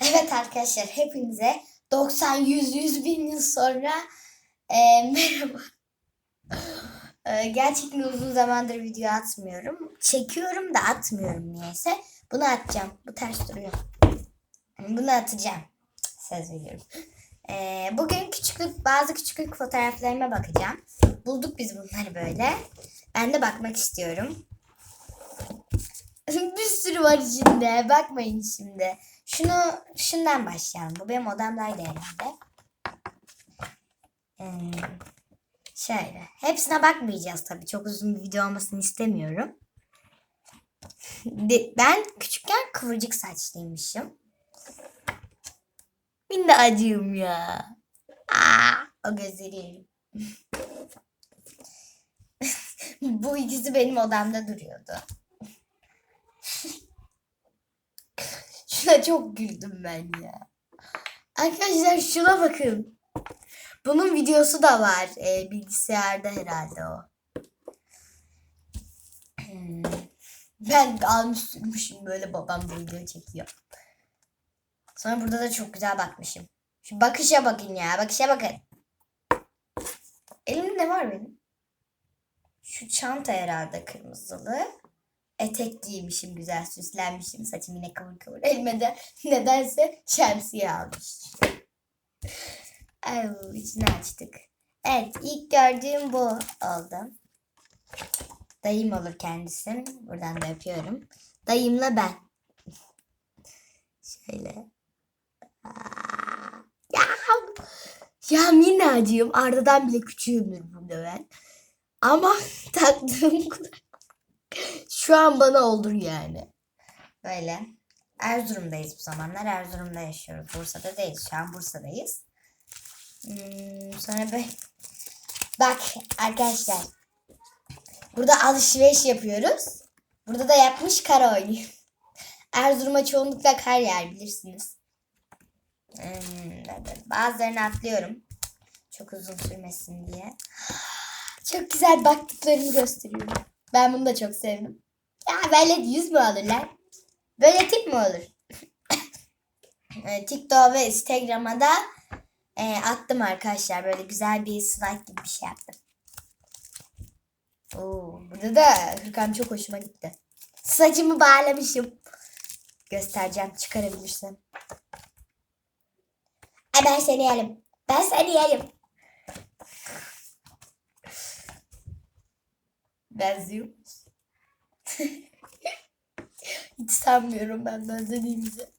Evet arkadaşlar hepinize 90 100 100 bin yıl sonra e, merhaba. E, gerçekten uzun zamandır video atmıyorum. Çekiyorum da atmıyorum niyeyse. Bunu atacağım. Bu ters duruyor. Bunu atacağım. Söz veriyorum. E, bugün küçüklük bazı küçüklük fotoğraflarıma bakacağım. Bulduk biz bunları böyle. Ben de bakmak istiyorum. bir sürü var içinde. Bakmayın şimdi. Şunu şundan başlayalım. Bu benim odamdaydı herhalde. Hmm, şöyle. Hepsine bakmayacağız tabii. Çok uzun bir video olmasını istemiyorum. Ben küçükken kıvırcık saçlıymışım. Ben de acıyım ya. Aa, o gözleri yerim. Bu ikisi benim odamda duruyordu. Çok güldüm ben ya. Arkadaşlar şuna bakın. Bunun videosu da var. Ee, bilgisayarda herhalde o. Hmm. Ben almış sürmüşüm böyle babam bu video çekiyor. Sonra burada da çok güzel bakmışım. Şu bakışa bakın ya. Bakışa bakın. Elimde ne var benim? Şu çanta herhalde kırmızılı etek giymişim güzel süslenmişim saçım yine kıvır kıvır elime de nedense şemsiye almış. Ay içini açtık. Evet ilk gördüğüm bu oldu. Dayım olur kendisi. Buradan da öpüyorum. Dayımla ben. Şöyle. Ya, ya minnacığım. Arda'dan bile küçüğümdür burada ben. Ama taktığım kulak şu an bana olur yani. Böyle. Erzurum'dayız bu zamanlar. Erzurum'da yaşıyoruz. Bursa'da değiliz. Şu an Bursa'dayız. Hmm, sonra böyle. Bak arkadaşlar. Burada alışveriş yapıyoruz. Burada da yapmış kar oynuyor. Erzurum'a çoğunlukla kar yer bilirsiniz. Hmm. Bazılarını atlıyorum. Çok uzun sürmesin diye. Çok güzel baktıklarını gösteriyorum. Ben bunu da çok sevdim. Ya böyle yüz mü alırlar? Böyle tip mi olur? E, TikTok ve Instagram'a da e, attım arkadaşlar. Böyle güzel bir slide gibi bir şey yaptım. Oo, burada da hırkam çok hoşuma gitti. Saçımı bağlamışım. Göstereceğim çıkarabilirsem. Ay ben seni yerim. Ben seni yerim. Benziyor? Hiç sanmıyorum ben benzediğimizi.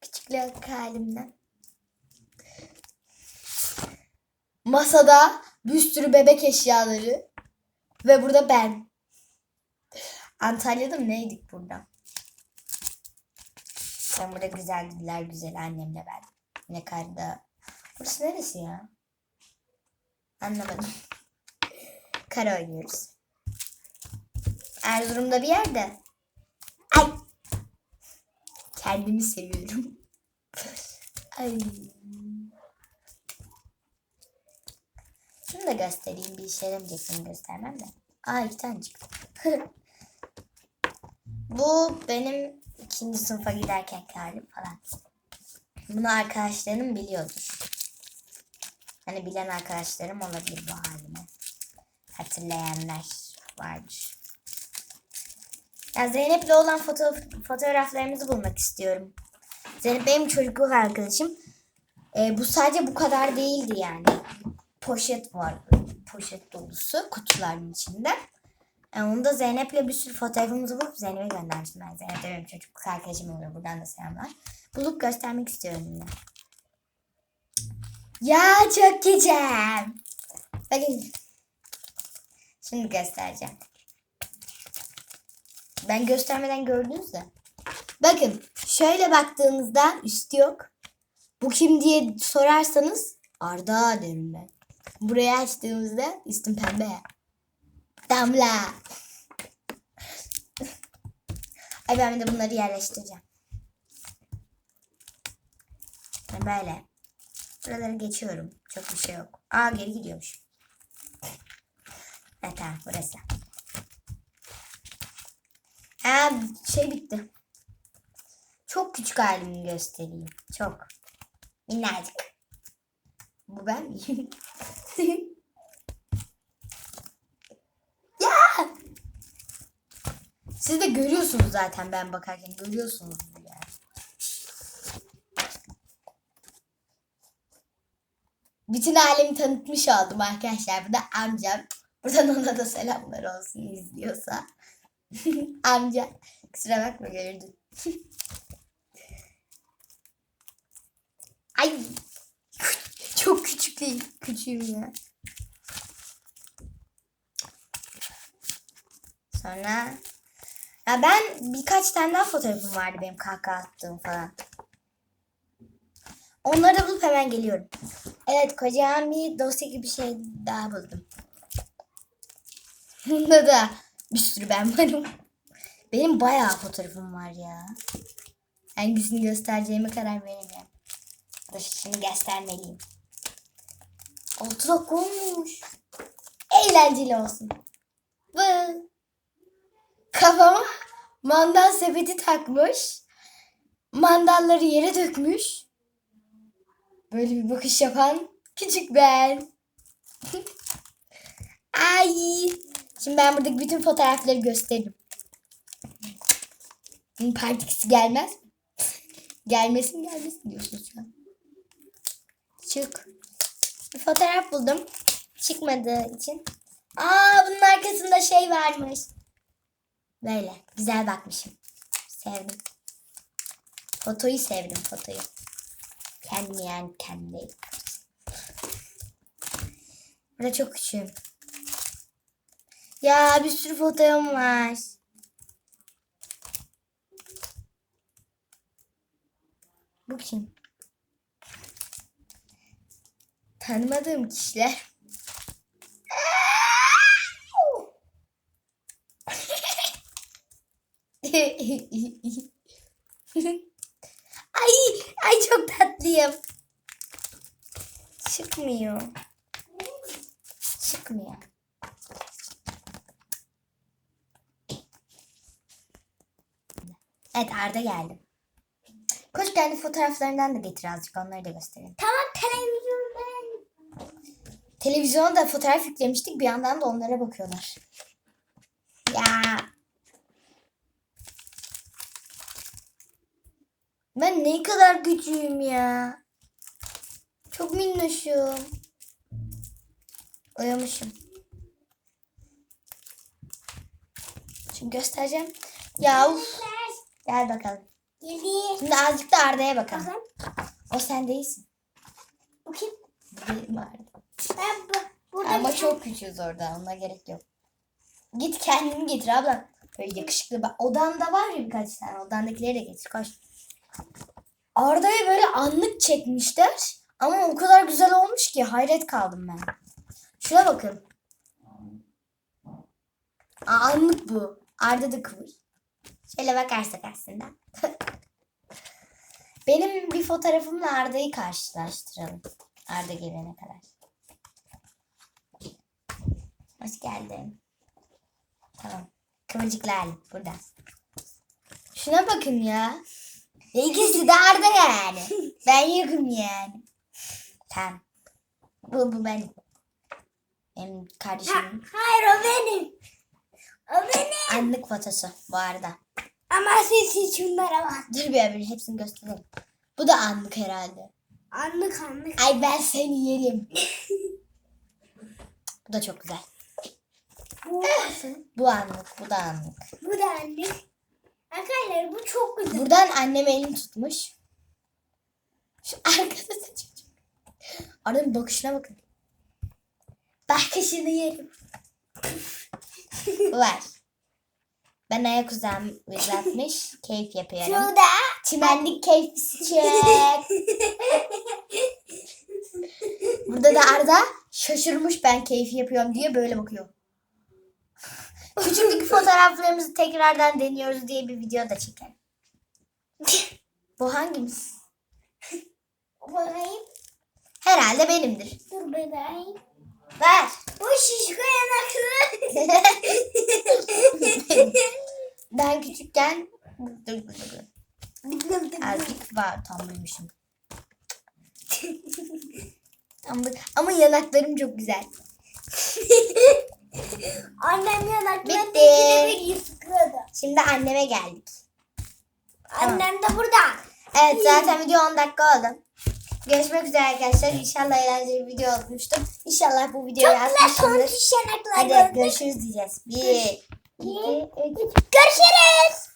Küçüklük halimden. Masada bir sürü bebek eşyaları. Ve burada ben. Antalya'da mı neydik burada? Sen burada güzel gidiler güzel annemle ben. Ne karda. Burası neresi ya? Anlamadım. Kara oynuyoruz. Erzurum'da bir yerde. Ay. Kendimi seviyorum. Ay. Şunu da göstereyim. Bir işe yarameyecek göstermem de. Aa iki tane çıktı. Bu benim ikinci sınıfa giderken halim falan. Bunu arkadaşlarım biliyordur. Hani bilen arkadaşlarım olabilir bu halimi. Hatırlayanlar vardır. Ya Zeynep'le olan foto fotoğraflarımızı bulmak istiyorum. Zeynep benim çocukluk arkadaşım. Ee, bu sadece bu kadar değildi yani. Poşet var. Poşet dolusu kutuların içinde. Yani onu da Zeynep'le bir sürü fotoğrafımızı bulup Zeynep'e göndermiştim ben. Zeynep benim çocukluk arkadaşım oluyor. Buradan da selamlar. Bulup göstermek istiyorum yine. Ya çok güzel. Bakın. Şimdi göstereceğim. Ben göstermeden gördünüz de. Bakın şöyle baktığınızda üstü yok. Bu kim diye sorarsanız Arda derim ben. Burayı açtığımızda üstüm pembe. Damla. Ay ben de bunları yerleştireceğim. Böyle. Buraları geçiyorum. Çok bir şey yok. Aa geri gidiyormuş. Evet tamam burası. Aa şey bitti. Çok küçük halimi göstereyim. Çok. Minnacık. Bu ben miyim? ya! Siz de görüyorsunuz zaten ben bakarken. Görüyorsunuz yani. Bütün alemi tanıtmış oldum arkadaşlar. Bu da amcam. Buradan ona da selamlar olsun izliyorsa. Amca. Kusura bakma gördün. Ay. Çok küçük değil. Küçüğüm ya. Sonra ya ben birkaç tane daha fotoğrafım vardı benim kahkaha attığım falan. Onları da bulup hemen geliyorum. Evet kocaman bir dosya gibi bir şey daha buldum. Bunda da bir sürü ben varım. Benim bayağı fotoğrafım var ya. Hangisini göstereceğime karar veremiyorum. Dur şimdi göstermeliyim. 6 dakika olmuş. Eğlenceli olsun. Bu. Kafama mandal sepeti takmış. Mandalları yere dökmüş. Böyle bir bakış yapan küçük ben. Ay. Şimdi ben buradaki bütün fotoğrafları gösteririm. Partisi gelmez mi? Gelmesin gelmesin diyorsunuz an. Çık. Bir fotoğraf buldum. Çıkmadığı için. Aa bunun arkasında şey varmış. Böyle güzel bakmışım. Sevdim. Fotoyu sevdim fotoyu. Kendi yani kendi. Burada çok küçüğüm. Ya bir sürü fotoğrafım var. Bu kim? Tanımadığım kişiler. ay, ay çok tatlıyım. Çıkmıyor. Çıkmıyor. Evet Arda geldi. Koş kendi fotoğraflarından da getir azıcık onları da gösterelim. Tamam televizyon ben. Televizyona da fotoğraf yüklemiştik bir yandan da onlara bakıyorlar. Ya. Ben ne kadar küçüğüm ya. Çok minnoşum. Uyumuşum. Şimdi göstereceğim. Ya uf. Gel bakalım. Yedi. Şimdi azıcık da Arda'ya bakalım. Bakın. O sen değilsin. Bu kim? Benim Arda. Ben bu, burada Ama bir çok küçüğüz orada. Ona gerek yok. Git kendini getir abla. Böyle yakışıklı. Bak odanda var ya birkaç tane. Odandakileri de getir. Koş. Arda'ya böyle anlık çekmişler. Ama o kadar güzel olmuş ki hayret kaldım ben. Şuna bakın. Aa, anlık bu. Arda da kıvır. Şöyle bakarsak aslında. Benim bir fotoğrafımla Arda'yı karşılaştıralım. Arda gelene kadar. Hoş geldin. Tamam. Kıvırcıklar burada. Şuna bakın ya. İkisi de Arda yani. Ben yokum yani. Tamam. Bu, bu benim. Benim Ha, kardeşimin hayır o benim. O benim. anlık fotosu bu arada. Ama siz hiç bunlara bak. Dur bir bir hepsini gösterelim. Bu da anlık herhalde. Anlık anlık. Ay ben seni yerim. bu da çok güzel. Bu olsun. Bu anlık, bu da anlık. Bu da anlık. Arkadaşlar bu çok güzel. Buradan annem elini tutmuş. Şu arkada da çocuk. Arada bakışına bakın. Bakışını yerim. Var. Ben ayak uzam uzatmış. keyif yapıyorum. Şurada. Çimenlik keyfisi çek. Burada da Arda şaşırmış ben keyfi yapıyorum diye böyle bakıyor. Küçüklük fotoğraflarımızı tekrardan deniyoruz diye bir video da çekelim. Bu hangimiz? Bakayım. Herhalde benimdir. Dur bakayım. Ver. Bu şişko yanaklı. ben küçükken. Azıcık var tam ama, ama yanaklarım çok güzel. Annem yanaklarını bir yıkıyordu. Şimdi anneme geldik. Annem de burada. Evet zaten video 10 dakika oldu. Görüşmek üzere arkadaşlar. İnşallah eğlenceli bir video olmuştur. İnşallah bu videoyu Çok güzel son Hadi gördük. görüşürüz diyeceğiz. Bir, iki, üç. Görüşürüz.